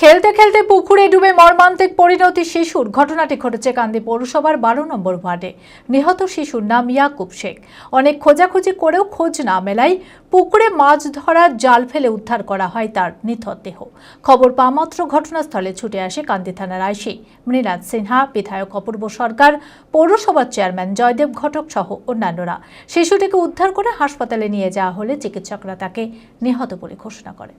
খেলতে খেলতে পুকুরে ডুবে মর্মান্তিক পরিণতি শিশুর। ঘটনাটি ঘটেছে কান্দি পৌরসভার বারো নম্বর ওয়ার্ডে। নিহত শিশুর নাম ইয়াকুব শেখ। অনেক খোঁজাখুঁজি করেও খোঁজ না মেলায় পুকুরে মাছ ধরার জাল ফেলে উদ্ধার করা হয় তার নিথর দেহ। খবর পাওয়ামাত্র ঘটনাস্থলে ছুটে আসে কান্দি থানার আইসি। মৃণাল সিনহা, বিধায়ক অপূর্ব সরকার পৌরসভার চেয়ারম্যান জয়দেব ঘটক সহ অন্যান্যরা। শিশুটিকে উদ্ধার করে হাসপাতালে নিয়ে যাওয়া হলে চিকিৎসকরা তাকে নিহত বলে ঘোষণা করেন।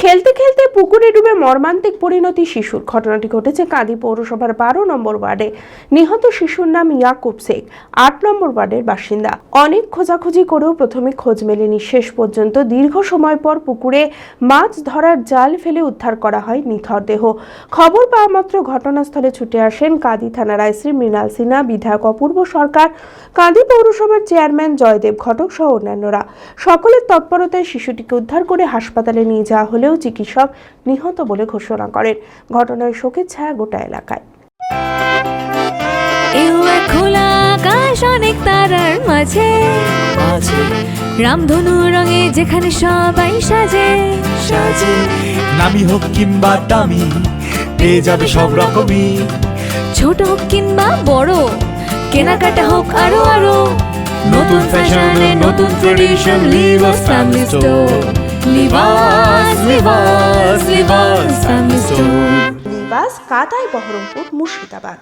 খেলতে খেলতে পুকুরে ডুবে মর্মান্তিক পরিণতি শিশুর। ঘটনাটি ঘটেছে কাঁদি পৌরসভার বারো নম্বর ওয়ার্ডে। নিহত শিশুর নাম ইয়াকুব শেখ, আট নম্বর ওয়ার্ডের বাসিন্দা। অনেক খোঁজাখুঁজি করেও প্রথমে খোঁজ মেলেনি। শেষ পর্যন্ত দীর্ঘ সময় পর পুকুরে মাছ ধরার জাল ফেলে উদ্ধার করা হয় নিথর দেহ। খবর পাওয়া মাত্র ঘটনাস্থলে ছুটে আসেন কাঁদি থানার আইসি মৃণাল সিনহা, বিধায়ক অপূর্ব সরকার, কাঁদি পৌরসভার চেয়ারম্যান জয়দেব ঘটক সহ অন্যান্যরা। সকলের তৎপরতায় শিশুটিকে উদ্ধার করে হাসপাতালে নিয়ে যাওয়া হলেও চিকিৎসক নিহত বলে ঘোষণা করেন। ঘটনায় শোকের ছায়া গোটা এলাকায়। খোলা আকাশ অনেক তারার মাঝে। রামধনু রঙে যেখানে সবাই সাজে। সাজে। নামি হোক কিংবা দামি পেয়ে যাবে সব রকমই। ছোট হোক কিংবা বড় কেনাকাটা হোক আরও আরও। নতুন ফ্যাশনে নতুন tradition Libas family store Libas Libas নিবাস কাতাই বহরমপুর মুর্শিদাবাদ